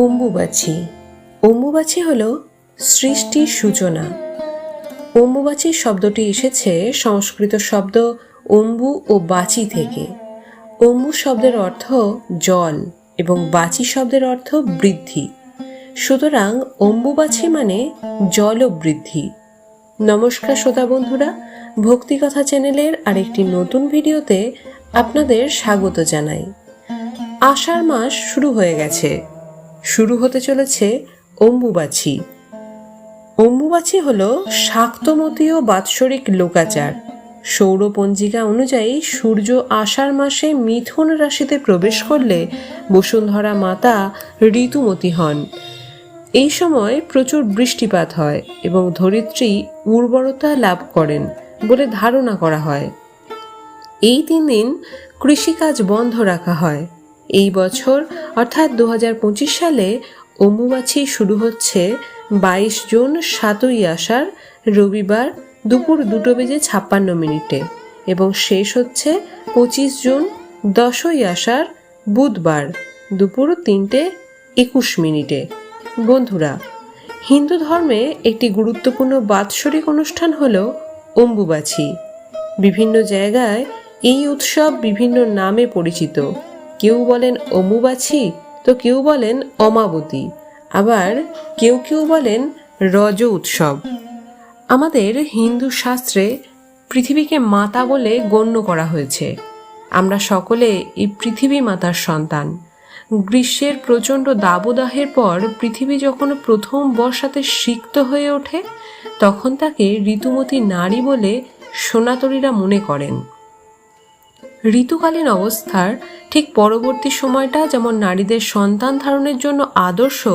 অম্বুবাচী। অম্বুবাচী হল সৃষ্টির সূচনা। অম্বুবাচী শব্দটি এসেছে সংস্কৃত শব্দ অম্বু ও বাচি থেকে। অম্বু শব্দের অর্থ জল এবং বাচি শব্দের অর্থ বৃদ্ধি। সুতরাং অম্বুবাচী মানে জল বৃদ্ধি নমস্কার শ্রোতা বন্ধুরা ভক্তিকথা চ্যানেলের আরেকটি নতুন ভিডিওতে আপনাদের স্বাগত জানাই। আষাঢ় মাস শুরু হয়ে গেছে। শুরু হতে চলেছে অম্বুবাছি অম্বুবাচী হল শাক্তমতীয় বাৎসরিক লোকাচার। সৌরপঞ্জিকা অনুযায়ী সূর্য আষাঢ় মাসে মিথুন রাশিতে প্রবেশ করলে বসুন্ধরা মাতা ঋতুমতী হন। এই সময় প্রচুর বৃষ্টিপাত হয় এবং ধরিত্রী উর্বরতা লাভ করেন বলে ধারণা করা হয়। এই তিন দিন কৃষিকাজ বন্ধ রাখা হয়। এই বছর, অর্থাৎ দু হাজার পঁচিশ সালে, অম্বুবাচী শুরু হচ্ছে বাইশ জুন সাতই আষাঢ়, রবিবার দুপুর দুটো বেজে ছাপ্পান্ন মিনিটে এবং শেষ হচ্ছে পঁচিশ জুন দশই আষাঢ়, বুধবার দুপুর তিনটে একুশ মিনিটে। বন্ধুরা, হিন্দু ধর্মে একটি গুরুত্বপূর্ণ বাৎসরিক অনুষ্ঠান হল অম্বুবাছি বিভিন্ন জায়গায় এই উৎসব বিভিন্ন নামে পরিচিত। কেউ বলেন অম্বুবাচী তো কেউ বলেন অমাবতী। আবার কেউ কেউ বলেন রজ উৎসব। আমাদের হিন্দু শাস্ত্রে পৃথিবীকে মাতা বলে গণ্য করা হয়েছে। আমরা সকলে এই পৃথিবী মাতার সন্তান। গ্রীষ্মের প্রচণ্ড দাবদাহের পর পৃথিবী যখন প্রথম বর্ষাতে সিক্ত হয়ে ওঠে, তখন তাকে ঋতুমতী নারী বলে সোনাতরীরা মনে করেন। ঋতুকালীন অবস্থার ঠিক পরবর্তী সময়টা যেমন নারীদের সন্তান ধারণের জন্য আদর্শ,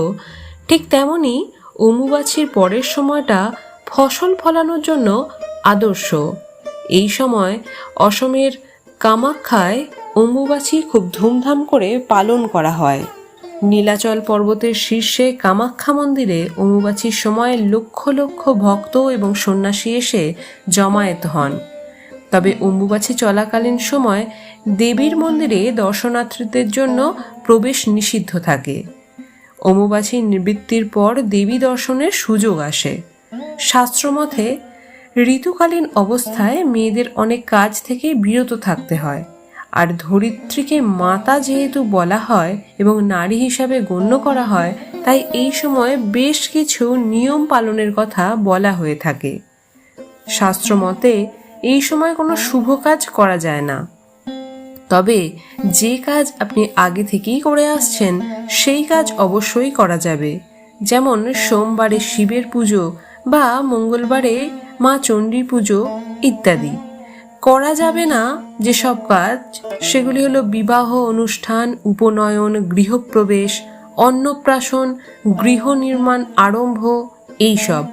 ঠিক তেমনি অমুবাছির পরের সময়টা ফসল ফলানোর জন্য আদর্শ। এই সময় অসমের কামাখ্যায় অম্বুবাচী খুব ধুমধাম করে পালন করা হয়। নীলাচল পর্বতের শীর্ষে কামাখ্যা মন্দিরে অম্বুবাচীর সময় লক্ষ লক্ষ ভক্ত এবং সন্ন্যাসী এসে জমায়েত হন। তবে অম্বুবাচী চলাকালীন সময় দেবীর মন্দিরে দর্শনার্থীদের জন্য প্রবেশ নিষিদ্ধ থাকে। অম্বুবাচী নিবৃত্তির পর দেবী দর্শনের সুযোগ আসে। শাস্ত্রমতে, ঋতুকালীন অবস্থায় মেয়েদের অনেক কাজ থেকে বিরত থাকতে হয়, আর ধরিত্রীকে মাতা যেহেতু বলা হয় এবং নারী হিসাবে গণ্য করা হয়, তাই এই সময় বেশ কিছু নিয়ম পালনের কথা বলা হয়ে থাকে। শাস্ত্রমতে এই সময় কোনো শুভ কাজ করা যায় না। তবে যে কাজ আপনি আগে থেকেই করে আসছেন সেই কাজ অবশ্যই করা যাবে। যেমন সোমবারে শিবের পুজো বা মঙ্গলবারে মা চণ্ডীর পুজো ইত্যাদি। করা যাবে না যেসব কাজ। সেগুলি হলো বিবাহ অনুষ্ঠান উপনয়ন গৃহপ্রবেশ অন্নপ্রাশন গৃহ নির্মাণ আরম্ভ এইসব।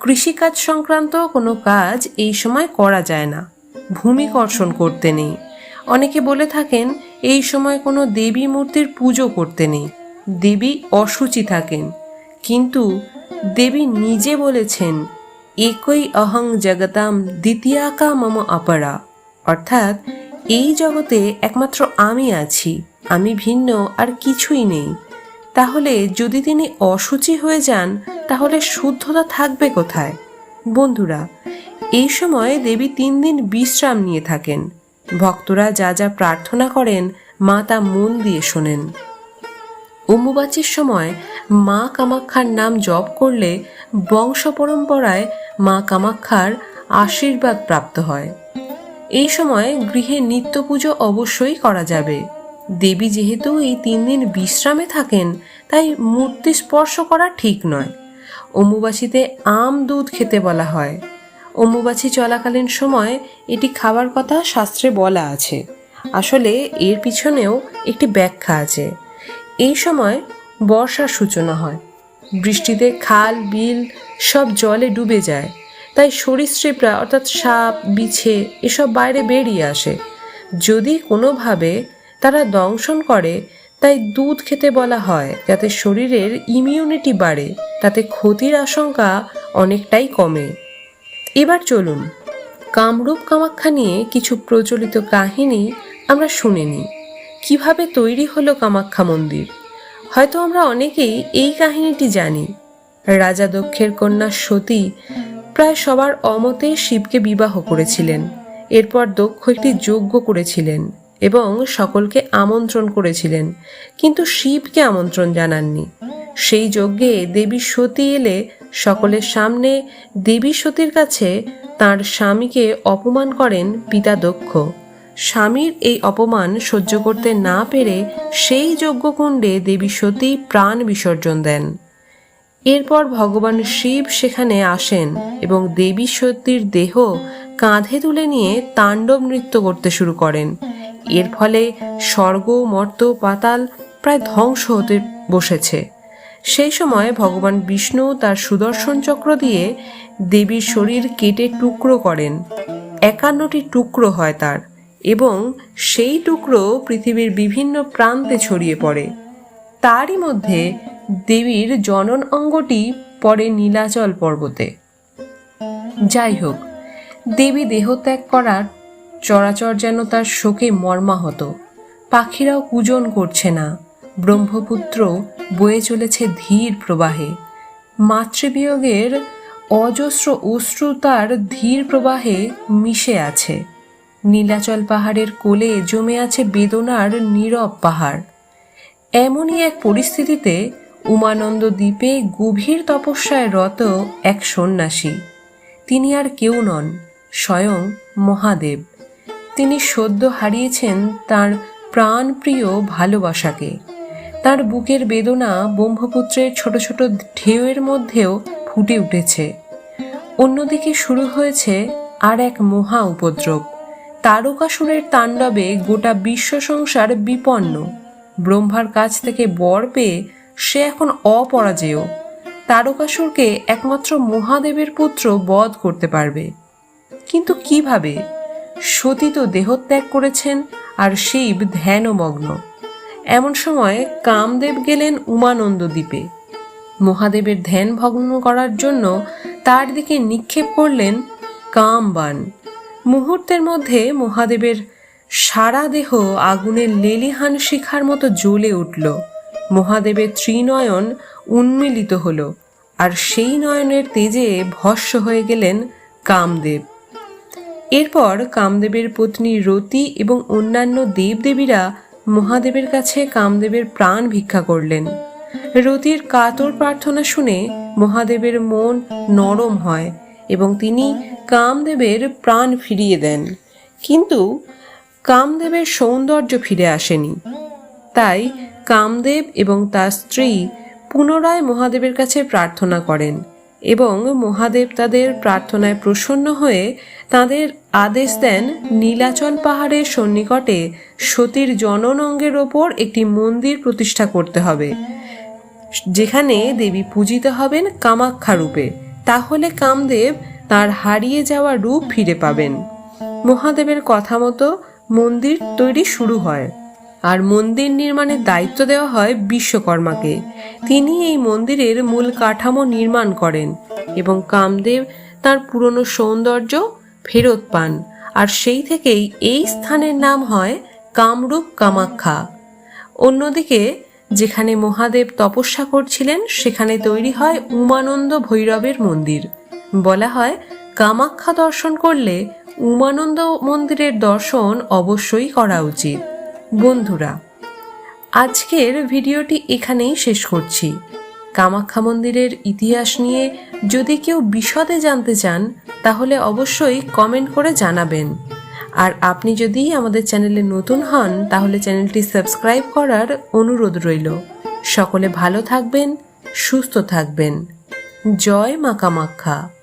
কৃষিকাজ সংক্রান্ত কোনো কাজ এই সময় করা যায় না। ভূমি কর্ষণ করতে নেই। অনেকে বলে থাকেন, এই সময় কোনো দেবী মূর্তির পুজো করতে নেই। দেবী অসুচি থাকেন। কিন্তু দেবী নিজে বলেছেন, একই অহং জগতাম দ্বিতীয়াকা মম অপরা। অর্থাৎ, এই জগতে একমাত্র আমি আছি, আমি ভিন্ন, আর কিছুই নেই। তাহলে যদি তিনি অসুচি হয়ে যান, তাহলে শুদ্ধতা থাকবে কোথায়? বন্ধুরা, এই সময় দেবী তিন দিন বিশ্রাম নিয়ে থাকেন। ভক্তরা যা যা প্রার্থনা করেন, মা তা মন দিয়ে শোনেন। অম্বুবাচীর সময় মা কামাক্ষার নাম জপ করলে বংশ পরম্পরায় মা কামাক্ষার আশীর্বাদ প্রাপ্ত হয়। এই সময় গৃহে নিত্য পুজো অবশ্যই করা যাবে। দেবী যেহেতু এই তিন দিন বিশ্রামে থাকেন, তাই মূর্তি স্পর্শ করা ঠিক নয়। অম্বুবাসীতে আম দুধ খেতে বলা হয়। অম্বুবাচী চলাকালীন সময় এটি খাবার কথা শাস্ত্রে বলা আছে। আসলে এর পিছনেও একটি ব্যাখ্যা আছে। এই সময় বর্ষার সূচনা হয়। বৃষ্টিতে খাল, বিল সব জলে ডুবে যায়। তাই সরীসৃপরা, অর্থাৎ সাপ, বিছে এসব বাইরে বেরিয়ে আসে। যদি কোনোভাবে তারা দংশন করে, তাই দুধ খেতে বলা হয়, যাতে শরীরের ইমিউনিটি বাড়ে, তাতে ক্ষতির আশঙ্কা অনেকটাই কমে। এবার চলুন, কামরূপ কামাখ্যা নিয়ে কিছু প্রচলিত কাহিনী আমরা শুনে নিই। কীভাবে তৈরি হলো কামাখ্যা মন্দির? হয়তো আমরা অনেকেই এই কাহিনীটি জানি। রাজা দক্ষের কন্যা সতী প্রায় সবার অমতে শিবকে বিবাহ করেছিলেন। এরপর দক্ষ একটি যজ্ঞ করেছিলেন। এবং সকলকে আমন্ত্রণ করেছিলেন। কিন্তু শিবকে আমন্ত্রণ জানাননি। সেই যজ্ঞে দেবী সতী এলে সকলের সামনে দেবী সতীর কাছে তার স্বামীকে অপমান করেন পিতা দক্ষ। স্বামীর এই অপমান সহ্য করতে না পেরে সেই যজ্ঞকুণ্ডে দেবী সতী প্রাণ বিসর্জন দেন। এরপর ভগবান শিব সেখানে আসেন এবং দেবী সতীর দেহ কাঁধে তুলে নিয়ে তাণ্ডব নৃত্য করতে শুরু করেন। এর ফলে স্বর্গ, মর্ত পাতাল প্রায় ধ্বংস হতে বসেছে। সেই সময় ভগবান বিষ্ণু তার সুদর্শন চক্র দিয়ে দেবীর শরীর কেটে টুকরো করেন। একান্নটি টুকরো হয় তার এবং সেই টুকরো পৃথিবীর বিভিন্ন প্রান্তে ছড়িয়ে পড়ে। তারই মধ্যে দেবীর জনন অঙ্গটি পড়ে নীলাচল পর্বতে। যাই হোক, দেবী দেহত্যাগ করার চরাচর যেন তার শোকে মর্মাহত। পাখিরাও কুজন করছে না। ব্রহ্মপুত্র বয়ে চলেছে ধীর প্রবাহে। মাতৃবিয়োগের অজস্র অশ্রু তার ধীর প্রবাহে মিশে আছে। নীলাচল পাহাড়ের কোলে জমে আছে বেদনার নীরব পাহাড়। এমনই এক পরিস্থিতিতে উমানন্দ দ্বীপে গভীর তপস্যায় রত এক সন্ন্যাসী। তিনি আর কেউ নন, স্বয়ং মহাদেব। তিনি সদ্য হারিয়েছেন তার প্রাণপ্রিয় ভালোবাসাকে। তার বুকের বেদনা ব্রহ্মপুত্রের ছোট ছোট ঢেউয়ের মধ্যেও ফুটে উঠেছে। অন্যদিকে শুরু হয়েছে আর এক মহা উপদ্রব। তারকাসুরের তাণ্ডবে গোটা বিশ্ব সংসার বিপন্ন। ব্রহ্মার কাছ থেকে বর পেয়ে সে এখন অপরাজেয়। তারকাসুরকে একমাত্র মহাদেবের পুত্র বধ করতে পারবে। কিন্তু কীভাবে? সতী তো দেহত্যাগ করেছেন আর শিব ধ্যানমগ্ন। এমন সময় কামদেব গেলেন উমানন্দ দ্বীপে। মহাদেবের ধ্যান ভগ্ন করার জন্য তার দিকে নিক্ষেপ করলেন কামবান। মুহূর্তের মধ্যে মহাদেবের সারা দেহ আগুনের লেলিহান শিখার মতো জ্বলে উঠল। মহাদেবের ত্রিনয়ন উন্মিলিত হল, আর সেই নয়নের তেজে ভস্য হয়ে গেলেন কামদেব। এরপর কামদেবের পত্নী রতি এবং অন্যান্য দেবদেবীরা মহাদেবের কাছে কামদেবের প্রাণ ভিক্ষা করলেন। রতির কাতর প্রার্থনা শুনে মহাদেবের মন নরম হয় এবং তিনি কামদেবের প্রাণ ফিরিয়ে দেন। কিন্তু কামদেবের সৌন্দর্য ফিরে আসেনি। তাই কামদেব এবং তার স্ত্রী পুনরায় মহাদেবের কাছে প্রার্থনা করেন। এবং মহাদেব তাদের প্রার্থনায় প্রসন্ন হয়ে তাদের আদেশ দেন নীলাচল পাহাড়ের সন্নিকটে সতীর জনন অঙ্গের ওপর একটি মন্দির প্রতিষ্ঠা করতে হবে, যেখানে দেবী পূজিত হবেন কামাক্ষা রূপে। তাহলে কামদেব তার হারিয়ে যাওয়া রূপ ফিরে পাবেন। মহাদেবের কথা মতো মন্দির তৈরি শুরু হয়। আর মন্দির নির্মাণের দায়িত্ব দেওয়া হয় বিশ্বকর্মাকে। তিনি এই মন্দিরের মূল কাঠামো নির্মাণ করেন এবং কামদেব তার পুরনো সৌন্দর্য ফেরত পান। আর সেই থেকেই এই স্থানের নাম হয় কামরূপ কামাখ্যা। অন্যদিকে যেখানে মহাদেব তপস্যা করছিলেন, সেখানে তৈরি হয় উমানন্দ ভৈরবের মন্দির। বলা হয় কামাখ্যা দর্শন করলে উমানন্দ মন্দিরের দর্শন অবশ্যই করা উচিত। বন্ধুরা, আজকের ভিডিওটি এখানেই শেষ করছি। কামাখ্যা মন্দিরের ইতিহাস নিয়ে যদি কেউ বিশদে জানতে চান, তাহলে অবশ্যই কমেন্ট করে জানাবেন। আর আপনি যদি আমাদের চ্যানেলে নতুন হন, তাহলে চ্যানেলটি সাবস্ক্রাইব করার অনুরোধ রইল। সকলে ভালো থাকবেন, সুস্থ থাকবেন। জয় মা কামাখ্যা।